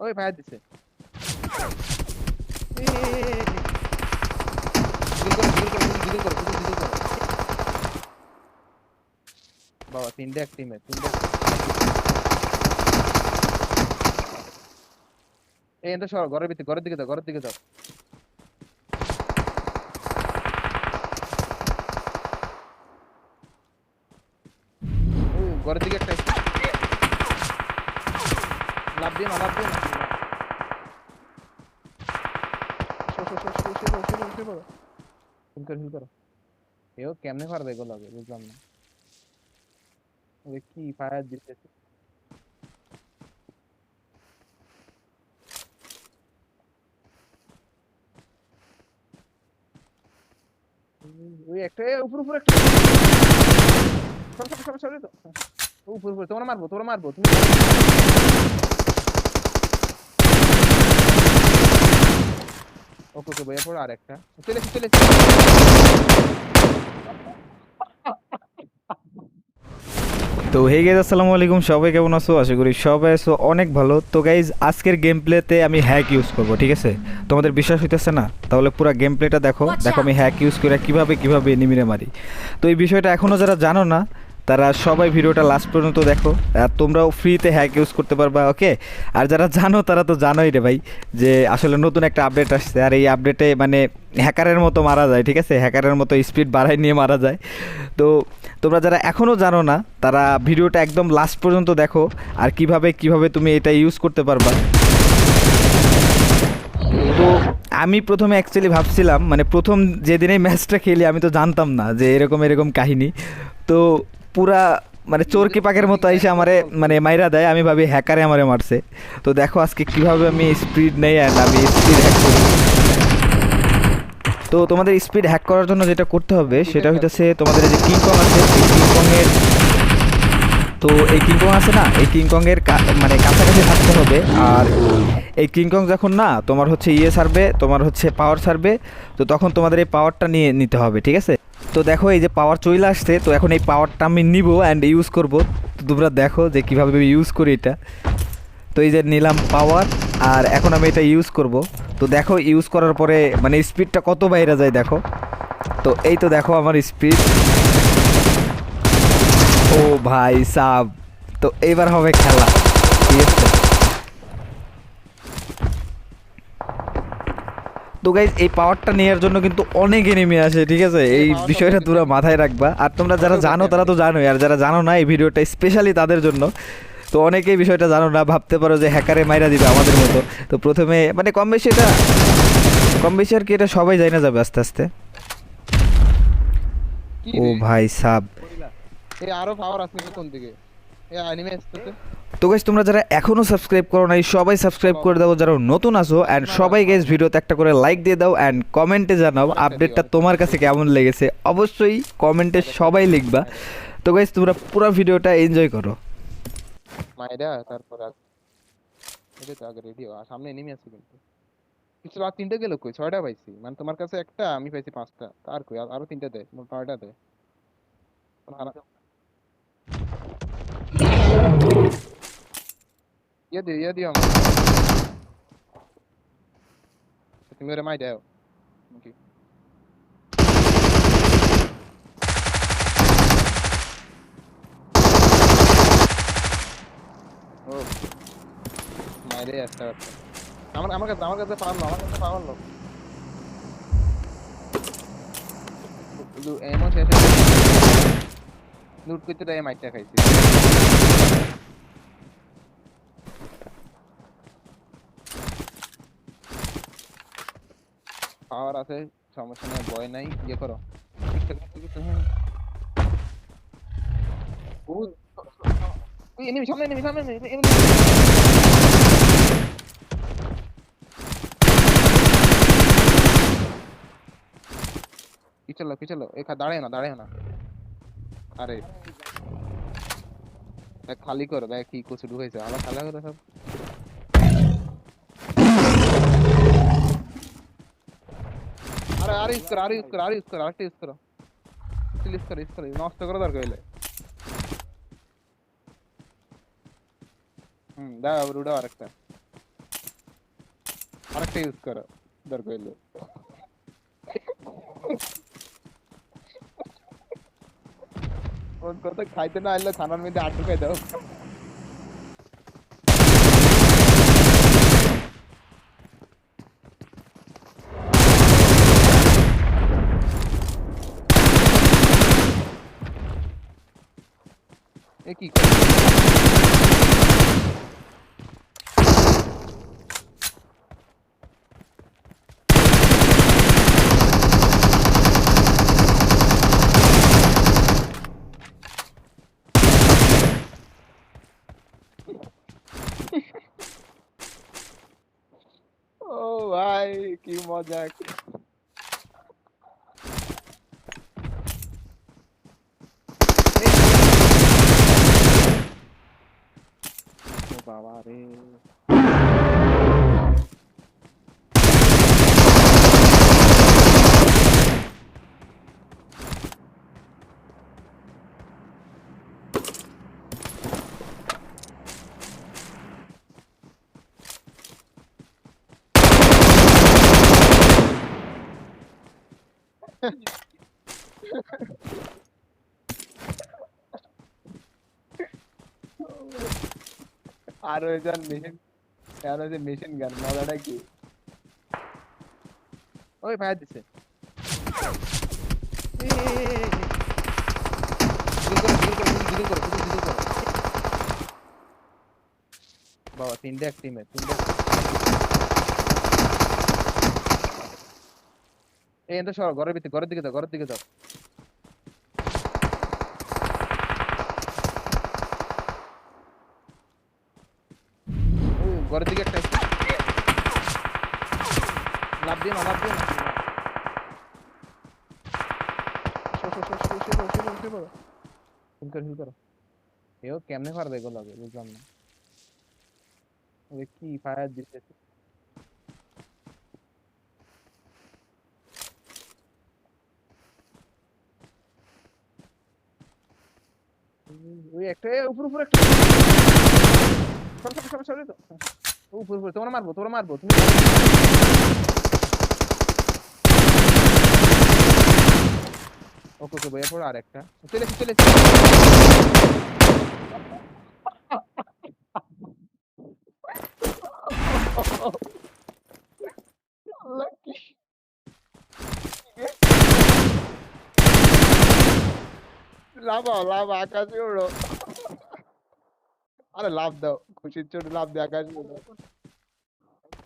ওই ফায়ার দিছে বাবা তিনটে এক টিমে তিনটে এই এটা সর ঘরের ভিতরে ঘরের দিকে যাও ঘরের দিকে যাও ঘরের দিকে লাভ দিয়ে না লাভ এও কেমনে ফার দেখো লাগে বুঝলাম না। কি ফায়ার দিতেছে ওই একটা উপর উপর একটা। উপর উপর তোমরা মারবো তোমরা মারবো তুমি ওকে ওকে ভাইয়া পড়ো আর একটা চলে চলে তো হে গেজ আসসালামু আলাইকুম। সবাই কেমন আছো? আশা করি সবাই আছো অনেক ভালো। তো গাইজ আজকের গেম প্লেতে আমি হ্যাক ইউজ করব ঠিক আছে? তোমাদের বিশ্বাস হইতেছে না? তাহলে পুরো গেম প্লেটা দেখো দেখো আমি হ্যাক ইউজ করে কীভাবে কীভাবে এনিমিরে মারি। তো এই বিষয়টা এখনও যারা জানো না তারা সবাই ভিডিওটা লাস্ট পর্যন্ত দেখো। আর তোমরাও ফ্রিতে হ্যাক ইউজ করতে পারবা ওকে আর যারা জানো, তারা তো জানোই রে ভাই, যে আসলে নতুন একটা আপডেট আসছে। আর এই আপডেটে মানে হ্যাকারের মতো মারা যায়, ঠিক আছে? হ্যাকারের মতো স্পিড বাড়াই নিয়ে মারা যায়। তো তোমরা যারা এখনও জানো না, তারা ভিডিওটা একদম লাস্ট পর্যন্ত দেখো। আর কীভাবে কীভাবে তুমি এটা ইউজ করতে পারবা। তো আমি প্রথমে অ্যাকচুয়ালি ভাবছিলাম মানে প্রথম যেদিনেই ম্যাচটা খেলি, আমি তো জানতাম না যে এরকম এরকম কাহিনী। তো পুরা মানে চোরকি পাকের মতো এসে আমারে মানে মাইরা দেয়, আমি ভাবি হ্যাকারে আমারে মারছে। তো দেখো আজকে কীভাবে আমি স্পিড নেই আমি স্পিড হ্যাক করি। তো তোমাদের স্পিড হ্যাক করার জন্য যেটা করতে হবে, সেটা হইতেছে তোমাদের যে কিংকং আছে, এই কিংকংয়ের তো এই কিংকং আছে না, এই কিংকংয়ের মানে কাছাকাছি থাকতে হবে। আর এই কিংকং যখন না, তোমার হচ্ছে ইয়ে সারবে, তোমার হচ্ছে পাওয়ার সারবে, তো তখন তোমাদের এই পাওয়ারটা নিয়ে নিতে হবে, ঠিক আছে? তো দেখো, এই যে পাওয়ার চলে আসছে, তো এখন এই পাওয়ারটা আমি নিব অ্যান্ড ইউজ করব। তো তোমরা দেখো যে কীভাবে ইউজ করি এটা। তো এই যে নিলাম পাওয়ার আর এখন আমি এটা ইউজ করব। তো দেখো ইউজ করার পরে মানে স্পিডটা কত বাইরে যায় দেখো। তো এই তো দেখো আমার স্পিড ও ভাই সাব। তো এইবার হবে খেলা। ঠিক আছে? তো গাইজ এই পাওয়ারটা নেওয়ার জন্য কিন্তু অনেক এনিমি আসে ঠিক আছে? এই বিষয়টা তোমরা মাথায় রাখবা। আর তোমরা যারা জানো তারা তো জানোই আর যারা জানো না এই ভিডিওটা স্পেশালি তাদের জন্য। তো অনেকেই বিষয়টা জানো না ভাবতে পারো যে হ্যাকারে মাইরা দিবে আমাদের মতো। তো প্রথমে মানে কম বেশি এটা কম বেশি আর কি এটা সবাই জানা যাবে আস্তে আস্তে। ও ভাই সাব? এই আরও পাওয়ার আসছে কোন দিকে এই অ্যানিমে আসতেছে। তো গাইজ তোমরা যারা এখনও সাবস্ক্রাইব করো নাই, সবাই সাবস্ক্রাইব করে দাও। যারা নতুন আসো অ্যান্ড সবাই গাইজ ভিডিওতে একটা করে লাইক দিয়ে দাও অ্যান্ড কমেন্টে জানাও আপডেটটা তোমার কাছে কেমন লেগেছে। অবশ্যই কমেন্টে সবাই লিখবা। তো গাইজ তোমরা পুরো ভিডিওটা এনজয় করো। মাইরা, তারপর এটা তো আগে রেডি সামনে এনিমি আছে কিন্তু। কিছু আর তিনটে গেল কই? ছয়টা পাইছি। মানে তোমার কাছে একটা, আমি পাইছি পাঁচটা। আর কই? আর- তিনটে দে, মোট ছয়টা দে। يدي يدي يوم Kimura mai deo. Okay. Oh. মাইরে আসতে পারছে আমার আমার কাছে আমার কাছে পারল আমার কাছে পারল এমন শেষ লুট করতে টাইম আইটা খাইছি পাওয়ার আছে সমস্যা নাই ভয় নাই ইয়ে করো। ও, সামনে enemy, সামনে পিছলো এখা দাঁড়ায় না দাঁড়ায় না। আরে খালি করো দেখ কি কিছু ঢুকেছে আবার খালা করে সব। आरे यूज करा आरे यूज करा आरे यूज करा करा करा करा हम्म रुडा करा दर खायचं ना आलं खाणार मी ते आठ रुपये aqui, oh, ai, que moda aqui. Sabaré. Yeah. আর ওইজন মেশিন আর ওই যে মেশিন গান মজাটা কি? ওই ফায়ার দিছে। বাবা, তিনটে এক টিমে তিনটে এই ঘরের ভিতরে, ঘরের দিকে যাও, ঘরের দিকে যাও। ঘরের দিকে একটা লাভ দিও না লাভ দিও না হিল করো হিল এও কেমনে পারবে এগুলো না। কি ফায়ার দিতেছে ওই একটা উপর উপর একটা। সব তো। উপর উপর তোমরা মারবো তোমরা মারবো তুমি ওকে ওকে বইয়া পড়ো আর একটা চলে এসে, চলে কি লাভ আকাশে ওড়ো আরে লাভ দাও। खुशी खुशीत लाभ अभ्या काय